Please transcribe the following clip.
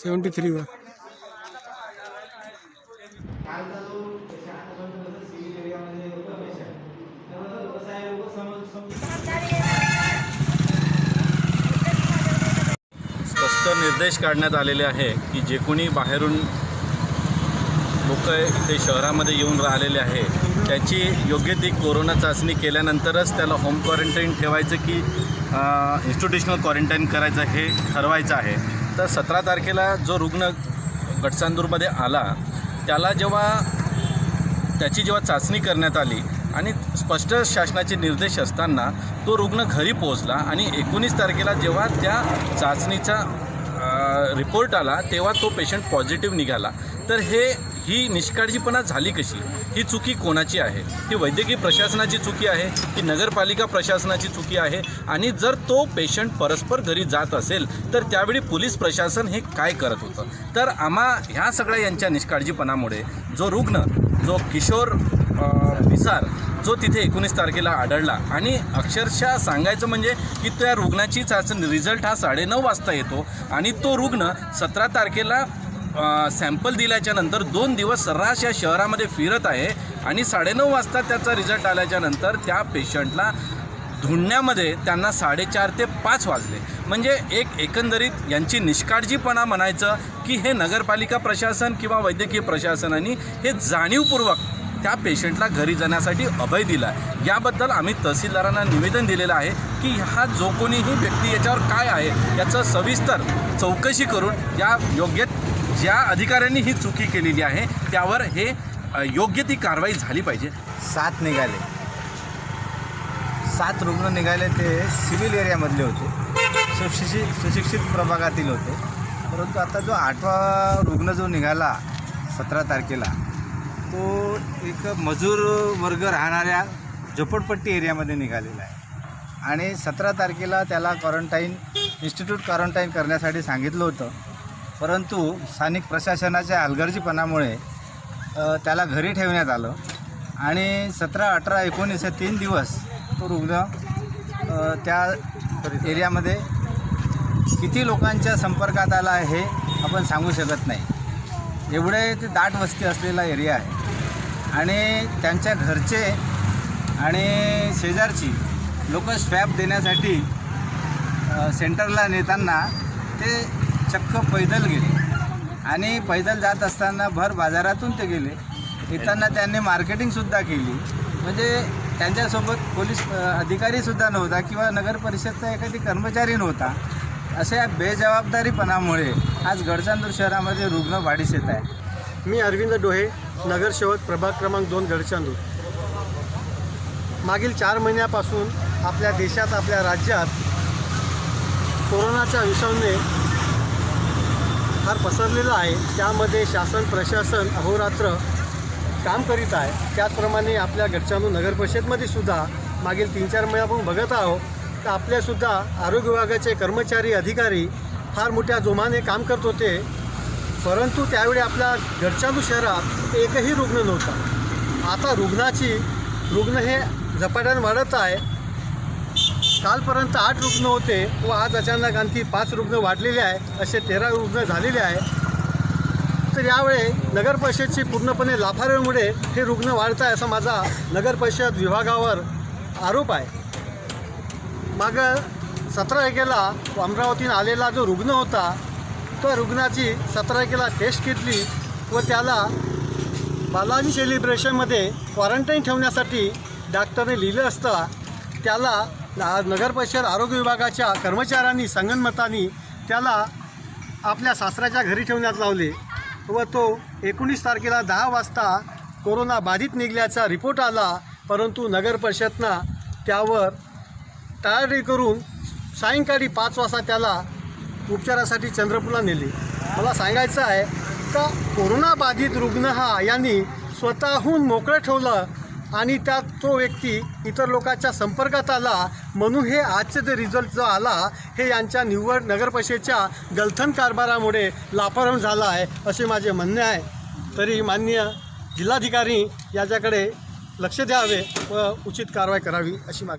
Seventy थ्रीवर स्पष्ट निर्देश काढण्यात आलेले आहे की जे कोणी बाहेरून लोक इथे शहरामध्ये येऊन राहिलेले आहे त्याची योग्य ती कोरोना चाचणी केल्यानंतरच त्याला होम क्वारंटाईन ठेवायचं की इन्स्टिट्यूशनल क्वारंटाईन करायचं हे ठरवायचं आहे. तर सतरा तारखेला जो रुग्ण गटसांदूरमध्ये आला त्याला जेव्हा त्याची जेव्हा चाचणी करण्यात आली आणि स्पष्ट शासनाचे निर्देश असताना तो रुग्ण घरी पोहोचला आणि एकोणीस तारखेला जेव्हा त्या चाचणीचा रिपोर्ट आला तेव्हा तो पेशंट पॉझिटिव्ह निघाला. तर हे ही निष्काळजीपणा झाली कशी? ही चुकी कोणाची आहे? ही वैद्यकीय प्रशासनाची चुकी आहे? की नगरपालिका प्रशासनाची चुकी आहे? आणि जर तो पेशंट परस्पर घरी जात असेल तर त्यावेळी पोलीस प्रशासन हे काय करत होतं? तर आम्हा ह्या सगळ्या यांच्या निष्काळजीपणामुळे जो रुग्ण जो किशोर विसार जो तिथे एकोणीस तारखेला आढळला आणि अक्षरशः सांगायचं म्हणजे की त्या रुग्णाची चाचणी रिझल्ट हा साडेनऊ वाजता येतो आणि तो रुग्ण सतरा तारखेला सॅम्पल दिल्याच्यानंतर दोन दिवस सर्रास या शहरामध्ये फिरत आहे आणि साडेनऊ वाजता त्याचा रिझल्ट आल्याच्यानंतर त्या पेशंटला धुंडण्यामध्ये त्यांना साडेचार ते पाच वाजले. म्हणजे एक एकंदरीत यांची निष्काळजीपणा म्हणायचं की हे नगरपालिका प्रशासन किंवा वैद्यकीय प्रशासनाने हे जाणीवपूर्वक त्या पेशंटला घरी जाण्यासाठी अभय दिला आहे याबद्दल आम्ही तहसीलदारांना निवेदन दिलेलं आहे की हा जो कोणीही व्यक्ती याच्यावर काय आहे याचं सविस्तर चौकशी करून या योग्य ज्या अधिकाऱ्यांनी ही चुकी केलेली आहे त्यावर हे अ, योग्य ती कारवाई झाली पाहिजे. सात निघाले. सात रुग्ण निघाले ते सिव्हिल एरियामधले होते. सुशिक्षित सुशिक्षित प्रभागातील होते. परंतु आता जो आठवा रुग्ण जो निघाला सतरा तारखेला तो एक मजूर वर्ग राहणाऱ्या झोपडपट्टी एरियामध्ये निघालेला आहे. आणि सतरा तारखेला त्याला क्वारंटाईन इन्स्टिट्यूट क्वारंटाईन करण्यासाठी सांगितलं होतं. परंतु स्थानिक प्रशासनाच्या हलगर्जीपणामुळे त्याला घरी ठेवण्यात आलं आणि सतरा अठरा एकोणीस हे तीन दिवस तो रुग्ण त्या एरियामध्ये किती लोकांच्या संपर्कात आला आहे हे आपण सांगू शकत नाही. एवढे ते दाट वस्ती असलेला एरिया आहे आणि त्यांच्या घरचे आणि शेजारची लोक स्वॅब देण्यासाठी सेंटरला नेताना ते चक्क पैदल गेले. आणि पैदल जात असताना भर बाजारातून ते गेले. येताना त्यांनी मार्केटिंगसुद्धा केली. म्हणजे त्यांच्यासोबत पोलीस अधिकारीसुद्धा नव्हता किंवा नगर परिषदचा एखादी कर्मचारी नव्हता. अशा बेजबाबदारीपणामुळे आज गडचांदूर शहरामध्ये रुग्ण वाढीस येत आहे. मी अरविंद डोहे नगरसेवक प्रभाग क्रमांक दोन गडचांदूर. मागील चार महिन्यापासून आपल्या देशात आपल्या राज्यात कोरोनाच्या विषाणूने फार पसरलेला आहे. त्यामध्ये शासन प्रशासन अहोरात्र काम करीत आहे. त्याचप्रमाणे आपल्या गडचांदूर नगर परिषदमध्ये सुद्धा मागील तीन चार महिन्यापासून बघत आहोत. तर आपल्यासुद्धा आरोग्य विभागाचे कर्मचारी अधिकारी फार मोठ्या जोमाने काम करत होते. परंतु त्यावेळी आपल्या गडचांदू शहरात एकही रुग्ण नव्हता. आता रुग्णाची रुग्ण हे झपाट्याने वाढत आहे. कालपर्यंत आठ रुग्ण होते व आज अचानक आणखी पाच रुग्ण वाढलेले आहे असे तेरा रुग्ण झालेले आहे. तर यावेळी नगर परिषदची पूर्णपणे लाभाऱ्यामुळे हे रुग्ण वाढत आहे असा माझा नगर परिषद विभागावर आरोप आहे. मागं सतरा तारखेला अमरावतीने आलेला जो रुग्ण होता तो रुग्णाची सतरा तारखेला टेस्ट घेतली व त्याला बालाजी सेलिब्रेशनमध्ये क्वारंटाईन ठेवण्यासाठी डॉक्टरने लिहिलं असता त्याला ना- नगर परिषद आरोग्य विभागाच्या कर्मचाऱ्यांनी संगनमतानी त्याला आपल्या सासऱ्याच्या घरी ठेवण्यात लावले व तो एकोणीस तारखेला दहा वाजता कोरोना बाधित निघल्याचा रिपोर्ट आला. परंतु नगर परिषदनं त्यावर टाळाटाळी करून सायंकाळी पाच वाजता त्याला उपचारासाठी चंद्रपूरला नेले. मला सांगायचं आहे का कोरोना बाधित रुग्ण हा यांनी स्वतःहून मोकळं ठेवलं आणि त्यात तो व्यक्ती इतर लोकांच्या संपर्कात आला. म्हणून हे आजचे जे रिझल्ट जो आला हे यांच्या निवड नगरपरिषदेच्या गलथन कारभारामुळे लापरम झाला आहे असे माझे म्हणणे आहे. तरी मान्य जिल्हाधिकारी याच्याकडे लक्ष द्यावे व उचित कारवाई करावी अशी मागणी.